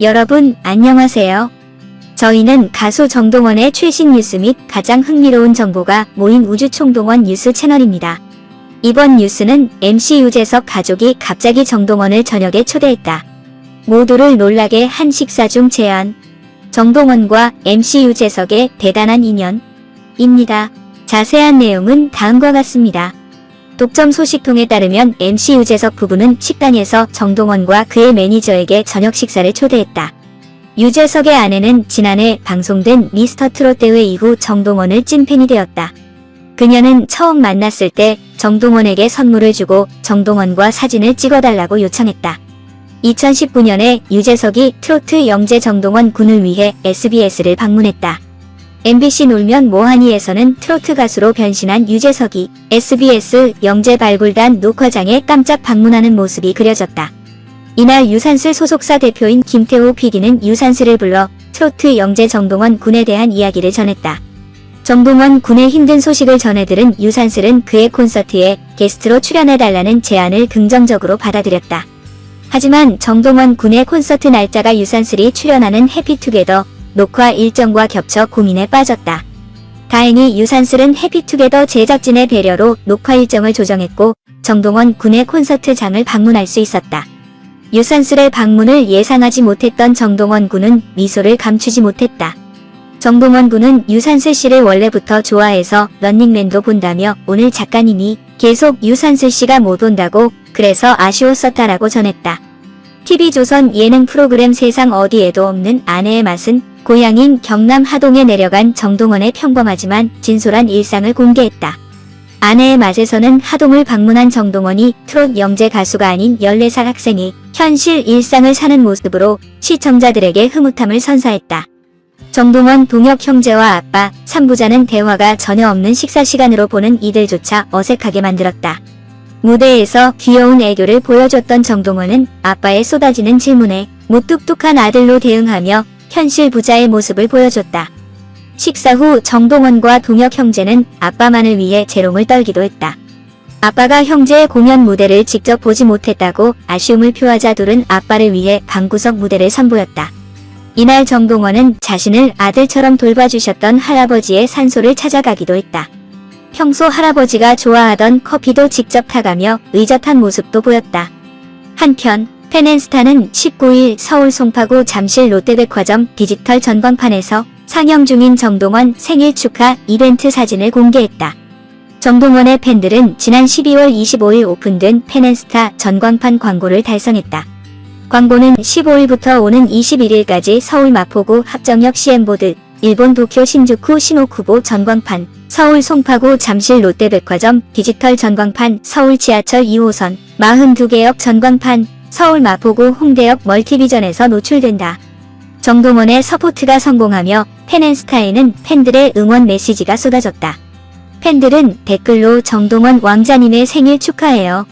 여러분, 안녕하세요. 저희는 가수 정동원의 최신 뉴스 및 가장 흥미로운 정보가 모인 우주총동원 뉴스 채널입니다. 이번 뉴스는 MC 유재석 가족이 갑자기 정동원을 저녁에 초대했다. 모두를 놀라게 한 식사 중 제안. 정동원과 MC 유재석의 대단한 인연입니다. 자세한 내용은 다음과 같습니다. 독점 소식통에 따르면 MC 유재석 부부는 식당에서 정동원과 그의 매니저에게 저녁 식사를 초대했다. 유재석의 아내는 지난해 방송된 미스터 트롯 대회 이후 정동원을 찐팬이 되었다. 그녀는 처음 만났을 때 정동원에게 선물을 주고 정동원과 사진을 찍어달라고 요청했다. 2019년에 유재석이 트로트 영재 정동원 군을 위해 SBS를 방문했다. MBC 놀면 뭐하니에서는 트로트 가수로 변신한 유재석이 SBS 영재 발굴단 녹화장에 깜짝 방문하는 모습이 그려졌다. 이날 유산슬 소속사 대표인 김태호 PD는 유산슬을 불러 트로트 영재 정동원 군에 대한 이야기를 전했다. 정동원 군의 힘든 소식을 전해들은 유산슬은 그의 콘서트에 게스트로 출연해달라는 제안을 긍정적으로 받아들였다. 하지만 정동원 군의 콘서트 날짜가 유산슬이 출연하는 해피투게더 녹화 일정과 겹쳐 고민에 빠졌다. 다행히 유산슬은 해피투게더 제작진의 배려로 녹화 일정을 조정했고 정동원 군의 콘서트장을 방문할 수 있었다. 유산슬의 방문을 예상하지 못했던 정동원 군은 미소를 감추지 못했다. 정동원 군은 유산슬 씨를 원래부터 좋아해서 런닝맨도 본다며 오늘 작가님이 계속 유산슬 씨가 못 온다고 그래서 아쉬웠었다라고 전했다. TV조선 예능 프로그램 세상 어디에도 없는 아내의 맛은 고향인 경남 하동에 내려간 정동원의 평범하지만 진솔한 일상을 공개했다. 아내의 맛에서는 하동을 방문한 정동원이 트롯 영재 가수가 아닌 14살 학생이 현실 일상을 사는 모습으로 시청자들에게 흐뭇함을 선사했다. 정동원 동혁 형제와 아빠, 삼부자는 대화가 전혀 없는 식사 시간으로 보는 이들조차 어색하게 만들었다. 무대에서 귀여운 애교를 보여줬던 정동원은 아빠의 쏟아지는 질문에 무뚝뚝한 아들로 대응하며 현실 부자의 모습을 보여줬다. 식사 후 정동원과 동혁 형제는 아빠만을 위해 재롱을 떨기도 했다. 아빠가 형제의 공연 무대를 직접 보지 못했다고 아쉬움을 표하자 둘은 아빠를 위해 방구석 무대를 선보였다. 이날 정동원은 자신을 아들처럼 돌봐주셨던 할아버지의 산소를 찾아가기도 했다. 평소 할아버지가 좋아하던 커피도 직접 타가며 의젓한 모습도 보였다. 한편 페넨스타는 19일 서울 송파구 잠실 롯데백화점 디지털 전광판에서 상영 중인 정동원 생일 축하 이벤트 사진을 공개했다. 정동원의 팬들은 지난 12월 25일 오픈된 페넨스타 전광판 광고를 달성했다. 광고는 15일부터 오는 21일까지 서울 마포구 합정역 시엠보드, 일본 도쿄 신주쿠 시노쿠보 전광판, 서울 송파구 잠실 롯데백화점 디지털 전광판, 서울 지하철 2호선 42개역 전광판, 서울 마포구 홍대역 멀티비전에서 노출된다. 정동원의 서포트가 성공하며 펜앤스타에는 팬들의 응원 메시지가 쏟아졌다. 팬들은 댓글로 정동원 왕자님의 생일 축하해요.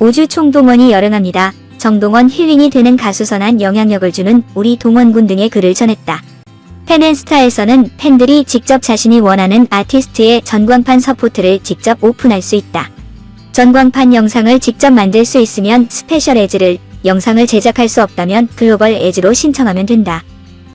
우주 총동원이 열응합니다. 정동원 힐링이 되는 가수선한 영향력을 주는 우리 동원군 등의 글을 전했다. 펜앤스타에서는 팬들이 직접 자신이 원하는 아티스트의 전광판 서포트를 직접 오픈할 수 있다. 전광판 영상을 직접 만들 수 있으면 스페셜 에즈를, 영상을 제작할 수 없다면 글로벌 에즈로 신청하면 된다.